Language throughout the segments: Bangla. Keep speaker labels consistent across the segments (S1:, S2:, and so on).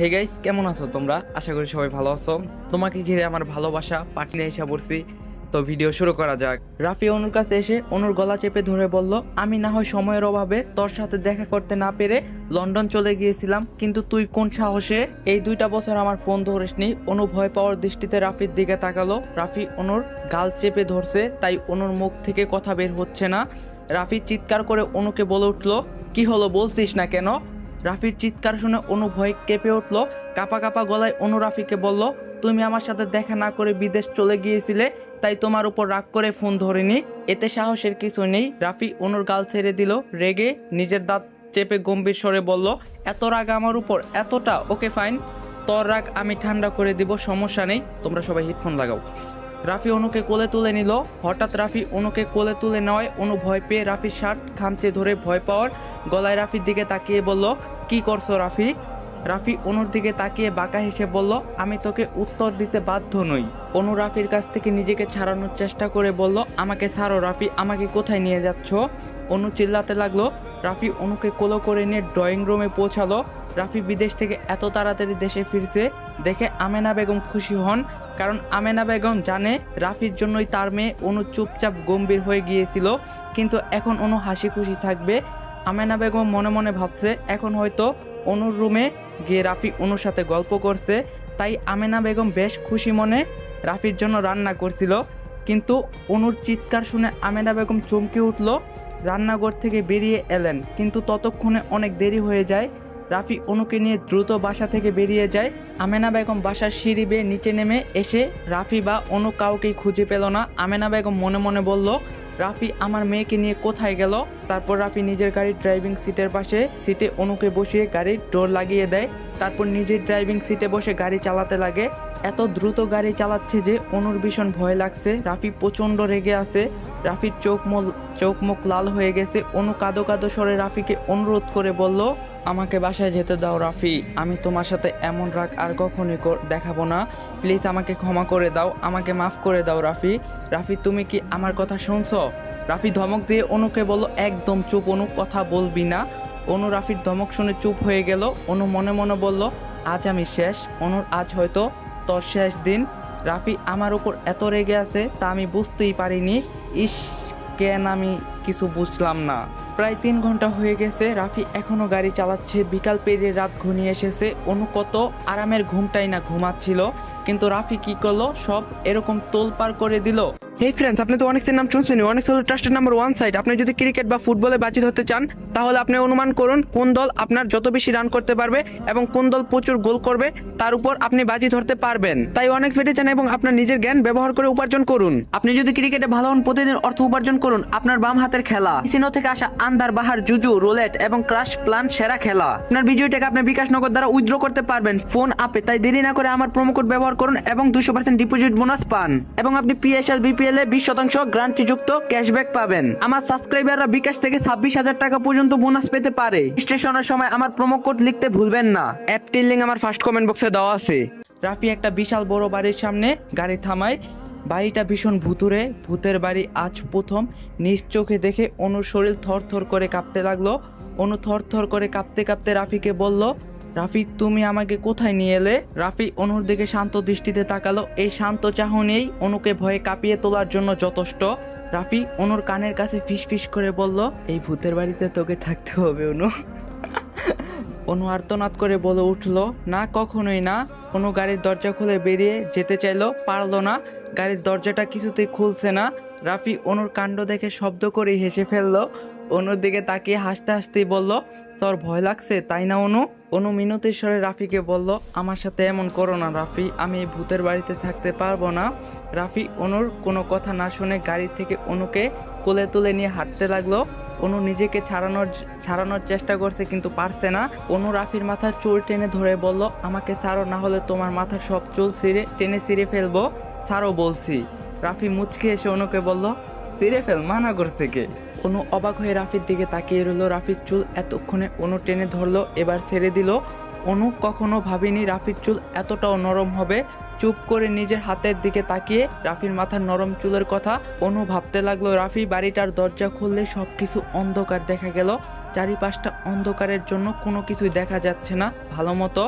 S1: হে গাইস কেমন আছো তোমরা? আশা করি সবাই ভালো আছো। তোমাকে ঘিরে আমার ভালোবাসা নিয়ে এসে পড়ছি। তো ভিডিও শুরু করা যাক। রাফি অনুর কাছে এসে অনুর গলা চেপে ধরে বলল, আমি না হয় সময়ের অভাবে তোর সাথে দেখা করতে না পেরে লন্ডন চলে গিয়েছিলাম, কিন্তু তুই কোন সাহসে? এই দুইটা বছর আমার ফোন ধরিসনি। অনু ভয় পাওয়ার দৃষ্টিতে রাফির দিকে তাকালো। রাফি অনুর গাল চেপে ধরছে, তাই অনুর মুখ থেকে কথা বের হচ্ছে না। রাফি চিৎকার করে অনুকে বলে উঠল, কি হলো, বলছিস না কেন? রাফির চিৎকার শুনে অনু ভয় কেঁপে উঠল। কাপা কাপা গলায় অনু রাফিকে বলল, তুমি আমার সাথে দেখা না করে বিদেশ চলে গিয়েছিলে, তাই তোমার উপর রাগ করে ফোন ধরিনি। এতে সাহসের কিছু নেই। রাফি অনুর গাল ছেড়ে দিল, রেগে নিজের দাঁত চেপে গম্ভীর স্বরে বলল, এত রাগ আমার উপর, এতটা? Okay, fine. তোর রাগ আমি ঠান্ডা করে দিব, সমস্যা নেই। তোমরা সবাই হেডফোন লাগাও। রাফি অনুকে কোলে তুলে নিল। হঠাৎ রাফি অনুকে কোলে তুলে নেওয়ায় অনু ভয় পেয়ে রাফির শার্ট খামচে ধরে ভয় পাওয়ার গলায় রাফির দিকে তাকিয়ে বলল কি করছ, রাফি? রাফি অনুর দিকে তাকিয়ে বাঁকা হেসে বলল, আমি তোকে উত্তর দিতে বাধ্য নই। অনু রাফির কাছ থেকে নিজেকে ছাড়ানোর চেষ্টা করে বলল, আমাকে ছাড়ো, রাফি, আমাকে কোথায় নিয়ে যাচ্ছ? অনু চিল্লাতে লাগল, রাফি অনুকে কোলো করে নিয়ে ড্রয়িং রুমে পৌঁছালো। রাফি বিদেশ থেকে এত তাড়াতাড়ি দেশে ফিরছে, দেখে আমেনা বেগম খুশি হন, কারণ আমেনা বেগম জানে রাফির জন্যই তার মেয়ে অনু চুপচাপ গম্ভীর হয়ে গিয়েছিল, কিন্তু এখন অনু হাসি খুশি থাকবে। আমেনা বেগম মনে মনে ভাবছে, এখন হয়তো অনুর রুমে গিয়ে রাফি অনুর সাথে গল্প করছে। তাই আমেনা বেগম বেশ খুশি মনে রাফির জন্য রান্না করছিল। কিন্তু অনুর চিৎকার শুনে আমেনা বেগম চমকে উঠল, রান্নাঘর থেকে বেরিয়ে এলেন। কিন্তু ততক্ষণে অনেক দেরি হয়ে যায়। রাফি অনুকে নিয়ে দ্রুত বাসা থেকে বেরিয়ে যায়। আমেনা বেগম বাসার সিঁড়ি বেয়ে নিচে নেমে এসে রাফি বা অনু কাউকেই খুঁজে পেল না। আমেনা বেগম মনে মনে বলল রাফি আমার মেয়েকে নিয়ে কোথায় গেল? তারপর রাফি নিজের গাড়ির ড্রাইভিং সিটের পাশে সিটে অনুকে বসিয়ে গাড়ির ডোর লাগিয়ে দেয়। তারপর নিজের ড্রাইভিং সিটে বসে গাড়ি চালাতে লাগে। এত দ্রুত গাড়ি চালাচ্ছে যে অনুর ভীষণ ভয় লাগছে। রাফি প্রচণ্ড রেগে আছে। রাফির চোখ মুখ চোখ মুখ লাল হয়ে গেছে। অনু কাদো কাদো স্বরে রাফিকে অনুরোধ করে বলল আমাকে বাসায় যেতে দাও, রাফি। আমি তোমার সাথে এমন রাগ আর কখনই দেখাবো না। প্লিজ আমাকে ক্ষমা করে দাও, আমাকে মাফ করে দাও, রাফি। রাফি, তুমি কি আমার কথা শুনছো? রাফি, ধমক দিয়ে অনুকে বলল একদম চুপ, অনু, কথা বলবি না। অনু রাফির ধমক শুনে চুপ হয়ে গেল। অনু মনে মনে বলল, আজ আমি শেষ। অনুর আজ হয়তো তোর শেষ দিন। রাফি, আমার উপর এত রেগে আছে তা আমি বুঝতেই পারিনি। ইস, কেন আমি কিছু বুঝলাম না? প্রায় তিন ঘণ্টা হয়ে গেছে, রাফি এখনও গাড়ি চালাচ্ছে। বিকাল পেরিয়ে রাত ঘুমিয়ে এসেছে। অনু কত আরামের ঘুমটাই না ঘুমাচ্ছিল। কিন্তু রাফি কি করল? সব এরকম তোলপার করে দিল।
S2: হেই ফ্রেন্ডস আপনি তো অনেকের নাম শুনছেন অনেক হলো ট্রাস্টের নাম্বার ওয়ান সাইড আপনি যদি ক্রিকেট বা ফুটবলে বাজি ধরতে চান, তাহলে আপনি অনুমান করুন কোন দল আপনার যত বেশি রান করতে পারবে এবং কোন দল প্রচুর গোল করবে, তার উপর আপনি বাজি ধরতে পারবেন। তাই অনেক ফেটে চান এবং আপনার নিজের জ্ঞান ব্যবহার করে উপার্জন করুন। আপনি যদি ক্রিকেটে ভালো হন, প্রতিদিন অর্থ উপার্জন করুন আপনার বাম হাতের খেলা। সিনো থেকে আসা আন্দার বাহার, জুজু রোলেট এবং ক্রাশ প্লান সেরা খেলা। আপনার বিজয়টাকে আপনি বিকাশ নগর দ্বারা উইথড্র করতে পারবেন ফোন আপে তাই দেরি না করে আমার প্রোমো কোড ব্যবহার করুন এবং দুশো পার্সেন্ট ডিপোজিট বোনাস পান। এবং আপনি পিএসএল বিপিএল এ বিশ শতাংশ গ্রান্টি যুক্ত ক্যাশব্যাক পাবেন। আমার সাবস্ক্রাইবাররা বিকাশ থেকে ছাব্বিশ হাজার টাকা পর্যন্ত বোনাস পেতে পারে। স্টেশনের সময় আমার প্রোমো কোড লিখতে ভুলবেন না। অ্যাপটির লিঙ্ক আমার ফার্স্ট কমেন্ট বক্সে দেওয়া আছে।
S1: রাফি একটা বিশাল বড় বাড়ির সামনে গাড়ি থামায়। বাড়িটা ভীষণ ভুতুরে ভূতের বাড়ি আজ প্রথম। নিজ চোখে দেখে অনুর শরীর থরথর করে কাঁপতে লাগল। অনু থরথর করে কাঁপতে কাঁপতে রাফিকে বলল রাফি, তুমি আমাকে কোথায় নিয়ে এলে? রাফি, অনুর দিকে শান্ত দৃষ্টিতে তাকালো। এই শান্ত চাহনেই অনুকে ভয়ে কাঁপিয়ে তোলার জন্য যথেষ্ট। রাফি, অনুর কানের কাছে ফিসফিস করে বলল, এই ভূতের বাড়িতে তোকে থাকতে হবে, অনু। অনু আর্তনাদ করে বলে উঠল, না, কখনোই না। অনু গাড়ির দরজা খুলে বেরিয়ে যেতে চাইলো, পারল না। গাড়ির দরজাটা কিছুতেই খুলছে না। রাফি, অনুর কাণ্ড দেখে শব্দ করে হেসে ফেলল। অনুর দিকে তাকিয়ে হাসতে হাসতেই বলল, তোর ভয় লাগছে, তাই না অনু? অনু মিনতির স্বরে রাফিকে বলল, আমার সাথে এমন করো না রাফি, আমি এই ভূতের বাড়িতে থাকতে পারব না। রাফি অনুর কোনো কথা না শুনে গাড়ি থেকে অনুকে কোলে তুলে নিয়ে হাঁটতে লাগল। অনু নিজেকে ছাড়ানোর ছাড়ানোর চেষ্টা করছে কিন্তু পারছে না। অনু রাফির মাথার চুল টেনে ধরে বলল, আমাকে ছাড়ো, না হলে তোমার মাথার সব চুল ছিঁড়ে, টেনে ছিঁড়ে ফেলব। ছাড়ো বলছি। রাফি মুচকে এসে অনুকে বলল, ছিঁড়ে ফেল, মানা করছে কে? অনু অবাক হয়ে রাফির দিকে তাকিয়ে রইল। রাফির চুল এতক্ষণে অনু টেনে ধরলো, এবার ছেড়ে দিল। অনু কখনো ভাবিনি রাফির চুল এতটাও নরম হবে। চুপ করে নিজের হাতের দিকে তাকিয়ে রাফির মাথার নরম চুলের কথা অনু ভাবতে লাগল। রাফি বাড়িটার দরজা খুললে সব কিছু অন্ধকার দেখা গেল। চারিপাশটা অন্ধকারের জন্য কোনো কিছুই দেখা যাচ্ছে না। ভালো মতো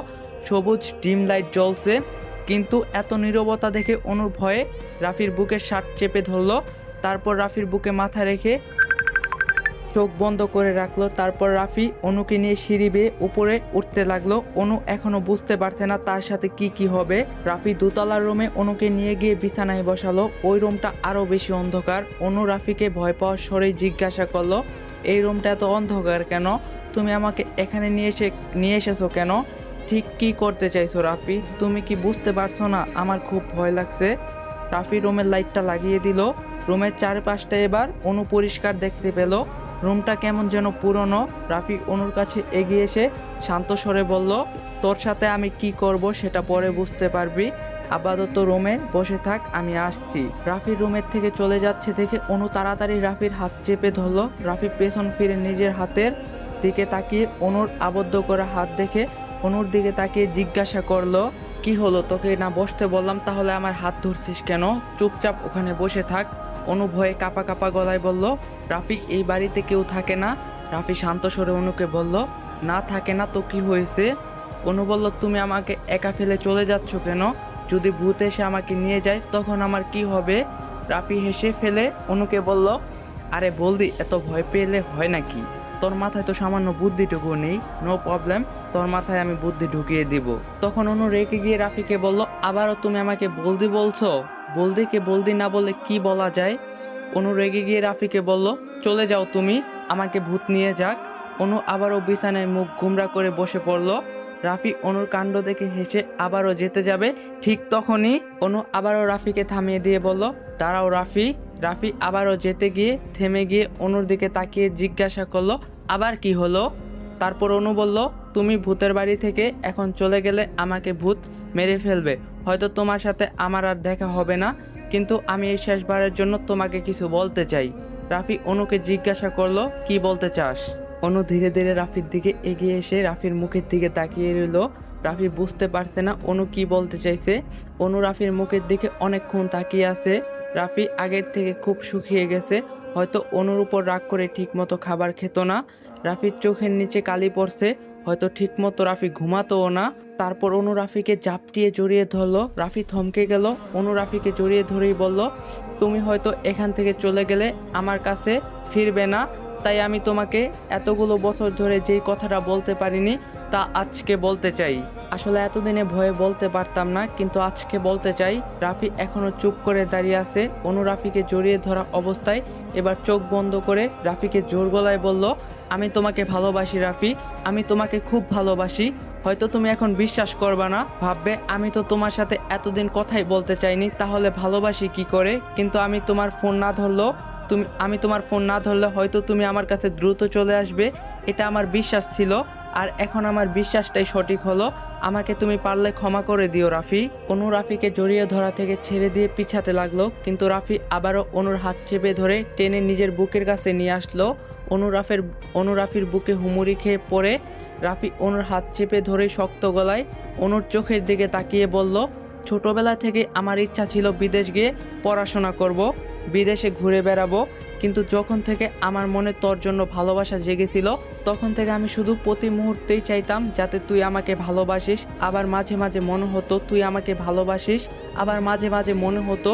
S1: সবুজ ডিম লাইট জ্বলছে, কিন্তু এত নীরবতা দেখে অনুর ভয়ে রাফির বুকে শার্ট চেপে ধরলো। তারপর রাফির বুকে মাথা রেখে চোখ বন্ধ করে রাখল। তারপর রাফি অনুকে নিয়ে সিঁড়ি বেয়ে উপরে উঠতে লাগল। অনু এখনও বুঝতে পারছে না তার সাথে কি কি হবে। রাফি দোতলার রুমে অনুকে নিয়ে গিয়ে বিছানায় বসালো। ওই রুমটা আরও বেশি অন্ধকার। অনু রাফিকে ভয় পাওয়ার স্বরেই জিজ্ঞাসা করল, এই রুমটা এত অন্ধকার কেন? তুমি আমাকে এখানে নিয়ে এসে, নিয়ে এসেছ কেন? ঠিক কি করতে চাইছো রাফি? তুমি কি বুঝতে পারছ না? আমার খুব ভয় লাগছে। রাফি রুমের লাইটটা লাগিয়ে দিল। রুমের চারপাশটা এবার অনু পরিষ্কার দেখতে পেল। রুমটা কেমন যেন পুরনো। রাফি অনুর কাছে এগিয়ে এসে শান্ত স্বরে বলল, তোর সাথে আমি কি করব সেটা পরে বুঝতে পারবি। আপাতত রুমে বসে থাক, আমি আসছি। রাফির রুমের থেকে চলে যাচ্ছে দেখে অনু তাড়াতাড়ি রাফির হাত চেপে ধরলো। রাফি পেছন ফিরে নিজের হাতের দিকে তাকিয়ে অনুর আবদ্ধ করা হাত দেখে অনুর দিকে তাকিয়ে জিজ্ঞাসা করল, কি হলো? তোকে না বসতে বললাম, তাহলে আমার হাত ধরছিস কেন? চুপচাপ ওখানে বসে থাক। অনু ভয়ে কাপা কাপা গলায় বলল, রাফি, এই বাড়িতে কেউ থাকে না। রাফি শান্ত স্বরে অনুকে বলল, না থাকে না তো কি হয়েছে? অনু বলল, তুমি আমাকে একা ফেলে চলে যাচ্ছ কেন? যদি ভূত এসে আমাকে নিয়ে যায়, তখন আমার কি হবে? রাফি হেসে ফেলে অনুকে বলল, আরে বলদি, এত ভয় পেলে হয় নাকি? তোর মাথায় তো সামান্য বুদ্ধিটুকু নেই নো প্রবলেম তোর মাথায় আমি বুদ্ধি ঢুকিয়ে দিব। তখন অনু রেগে গিয়ে রাফিকে বলল, আবারও তুমি আমাকে বলদি বলছো? বলদিকে বলদি না বলে কি বলা যায়? অনু রেগে গিয়ে রাফিকে বলল, চলে যাও তুমি, আমাকে ভূত নিয়ে যাক। অনু আবারও বিছানায় মুখ গুমরা করে বসে পড়ল। রাফি অনুর কাণ্ড দেখে হেসে, আবারও যেতে যাবে? ঠিক তখনই অনু আবারও রাফিকে থামিয়ে দিয়ে বলল, দাঁড়াও রাফি। রাফি আবারও যেতে গিয়ে থেমে গিয়ে অনুর দিকে তাকিয়ে জিজ্ঞাসা করল, আবার কি হলো? তারপর অনু বলল, তুমি ভূতের বাড়ি থেকে এখন চলে গেলে আমাকে ভূত মেরে ফেলবে। হয়তো তোমার সাথে আমার আর দেখা হবে না, কিন্তু আমি এই শেষবারের জন্য তোমাকে কিছু বলতে চাই। রাফি অনুকে জিজ্ঞাসা করল, কি বলতে চাস? অনু ধীরে ধীরে রাফির দিকে এগিয়ে এসে রাফির মুখের দিকে তাকিয়ে রইল। রাফি বুঝতে পারছে না অনু কি বলতে চাইছে। অনু রাফির মুখের দিকে অনেকক্ষণ তাকিয়ে আছে। রাফি আগের থেকে খুব শুকিয়ে গেছে, হয়তো অনুর উপর রাগ করে ঠিকমতো খাবার খেত না। রাফির চোখের নিচে কালি পড়ছে, হয়তো ঠিকমতো রাফি ঘুমাতোও না। তারপর অনু রাফিকে জাপটিয়ে জড়িয়ে ধরলো। রাফি থমকে গেল। অনু রাফিকে জড়িয়ে ধরেই বলল, তুমি হয়তো এখান থেকে চলে গেলে আমার কাছে ফিরবে না। তাই আমি তোমাকে এতগুলো বছর ধরে যেই কথাটা বলতে পারিনি তা আজকে বলতে চাই। আসলে এতদিনে ভয়ে বলতে পারতাম না, কিন্তু আজকে বলতে চাই, রাফি এখনও চুপ করে দাঁড়িয়ে আছে। অনু রাফিকে জড়িয়ে ধরা অবস্থায় এবার চোখ বন্ধ করে রাফিকে জোর গলায় বলল, আমি তোমাকে ভালোবাসি রাফি, আমি তোমাকে খুব ভালোবাসি। হয়তো তুমি এখন বিশ্বাস করবা না, ভাববে আমি তো তোমার সাথে এতদিন কথাই বলতে চাইনি, তাহলে ভালোবাসি কি করে? কিন্তু আমি তোমার ফোন না ধরলেও তুমি, আমি তোমার ফোন না ধরলে হয়তো তুমি আমার কাছে দ্রুত চলে আসবে, এটা আমার বিশ্বাস ছিল। আর এখন আমার বিশ্বাসটাই সঠিক হলো। আমাকে তুমি পারলে ক্ষমা করে দিও, রাফি। অনু রাফিকে জড়িয়ে ধরা থেকে ছেড়ে দিয়ে পিছাতে লাগল, কিন্তু রাফি আবারও অনুর হাত চেপে ধরে টেনে নিজের বুকের কাছে নিয়ে আসলো। অনুরাফের অনুরাফির বুকে হুমুরি খেয়ে পড়ে। রাফি অনুর হাত চেপে ধরে শক্ত গলায় অনুর চোখের দিকে তাকিয়ে বলল, ছোটবেলা থেকে আমার ইচ্ছা ছিল বিদেশ গিয়ে পড়াশোনা করব। বিদেশে ঘুরে বেড়াবো। কিন্তু যখন থেকে আমার মনে তোর জন্য ভালোবাসা জেগেছিল, তখন থেকে আমি শুধু প্রতি মুহূর্তেই চাইতাম যাতে তুই আমাকে ভালোবাসিস। আবার মাঝে মাঝে মনে হতো তুই আমাকে ভালোবাসিস। আবার মাঝে মাঝে মনে হতো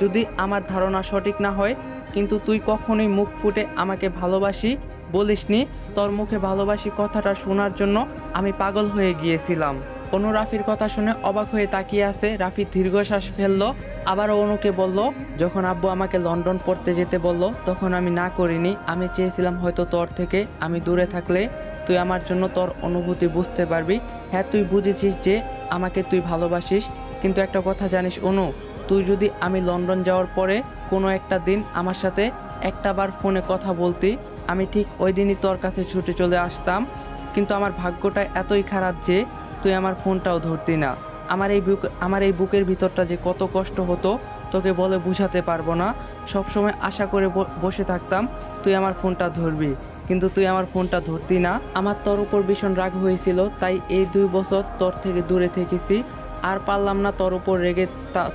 S1: যদি আমার ধারণা সঠিক না হয়, কিন্তু তুই কখনোই মুখ ফুটে আমাকে ভালোবাসি বলিসনি। তোর মুখে ভালোবাসি কথাটা শোনার জন্য আমি পাগল হয়ে গিয়েছিলাম। অনু রাফির কথা শুনে অবাক হয়ে তাকিয়ে আছে। রাফি দীর্ঘশ্বাস ফেলল, আবারও অনুকে বলল, যখন আব্বু আমাকে লন্ডন পড়তে যেতে বলল, তখন আমি না করিনি। আমি চেয়েছিলাম হয়তো তোর থেকে আমি দূরে থাকলে। তুই আমার জন্য তোর অনুভূতি বুঝতে পারবি। হ্যাঁ তুই বুঝেছিস যে আমাকে তুই ভালোবাসিস। কিন্তু একটা কথা জানিস, অনু, তুই যদি আমি লন্ডন যাওয়ার পরে কোনো একটা দিন আমার সাথে একটা বার ফোনে কথা বলতি, আমি ঠিক ওই দিনই তোর কাছে ছুটে চলে আসতাম। কিন্তু আমার ভাগ্যটা এতই খারাপ যে তুই আমার ফোনটাও ধরতি না। আমার এই বুক আমার এই বুকের ভিতরটা যে কত কষ্ট হতো, তোকে বলে বুঝাতে পারব না। সবসময় আশা করে বসে থাকতাম, তুই আমার ফোনটা ধরবি। কিন্তু তুই আমার ফোনটা ধরতি না। আমার তোর উপর ভীষণ রাগ হয়েছিল, তাই এই দুই বছর তোর থেকে দূরে থেকেছি। আর পারলাম না তোর উপর রেগে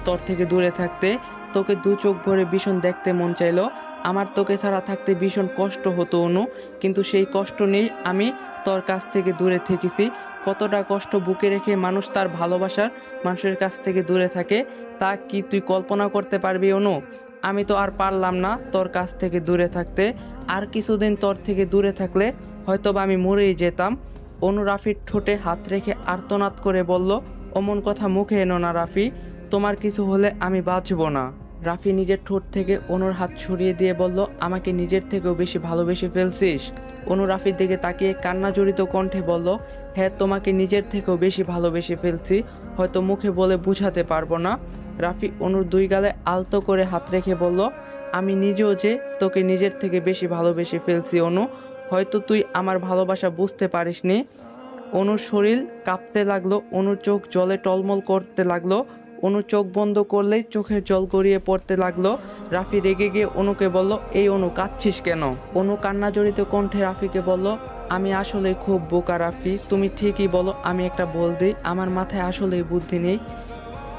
S1: তোর থেকে দূরে থাকতে। তোকে দু চোখ ভরে ভীষণ দেখতে মন চাইলো। আমার তোকে ছাড়া থাকতে ভীষণ কষ্ট হতো অনু। কিন্তু সেই কষ্ট নেই আমি তোর কাছ থেকে দূরে থেকেছি। কতটা কষ্ট বুকে রেখে মানুষ তার ভালোবাসার মানুষের কাছ থেকে দূরে থাকে, তা কি তুই কল্পনা করতে পারবি অনু? আমি তো আর পারলাম না তোর কাছ থেকে দূরে থাকতে। আর কিছুদিন তোর থেকে দূরে থাকলে হয়তোবা আমি মরেই যেতাম। অনু রাফির ঠোঁটে হাত রেখে আর্তনাদ করে বলল, অমন কথা মুখে এনো না রাফি, তোমার কিছু হলে আমি বাঁচব না। রাফি নিজের ঠোঁট থেকে অনুর হাত সরিয়ে দিয়ে বলল, আমাকে নিজের থেকেও বেশি ভালোবেসে ফেলছিস। অনু রাফির দিকে তাকিয়ে কান্না জড়িত কণ্ঠে বলল হ্যাঁ তোমাকে নিজের থেকেও বেশি ভালোবেসে ফেলছি। হয়তো মুখে বলে বুঝাতে পারব না। রাফি অনুর দুই গালে আলতো করে হাত রেখে বলল, আমি নিজেও যে তোকে নিজের থেকে বেশি ভালোবেসে ফেলছি, অনু, হয়তো তুই আমার ভালোবাসা বুঝতে পারিসনি। অনুর শরীর কাঁপতে লাগল, অনুর চোখ জলে টলমল করতে লাগল অনু চোখ বন্ধ করলেই চোখে জল গড়িয়ে পড়তে লাগল। রাফি রেগে গিয়ে অনুকে বলল, এই অনু, কাঁদছিস কেন? অনু কান্না জড়িত কণ্ঠে রাফিকে বলল, আমি আসলে খুব বোকা রাফি, তুমি ঠিকই বলো, আমি একটা বল দিই আমার মাথায় আসলেই বুদ্ধি নেই।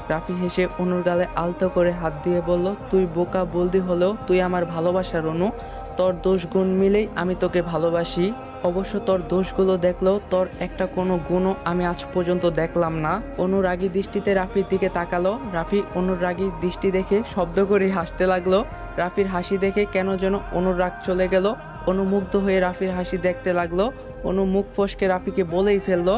S1: রাফি হেসে অনুর গালে আলতো করে হাত দিয়ে বলল, তুই বোকা বলদি হলেও তুই আমার ভালোবাসার অনু তোর দোষ গুণ মিলেই আমি তোকে ভালোবাসি। অবশ্য তোর দোষগুলো দেখলেও তোর একটা কোনো গুণও আমি আজ পর্যন্ত দেখলাম না। অনুরাগী দৃষ্টিতে রাফির দিকে তাকালো। রাফি অনুরাগী দৃষ্টি দেখে শব্দ করে হাসতে লাগল। রাফির হাসি দেখে কেন যেন অনুরাগ চলে গেল। অনুমুগ্ধ হয়ে রাফির হাসি দেখতে লাগল। অনু মুখ ফসকে রাফিকে বলেই ফেলল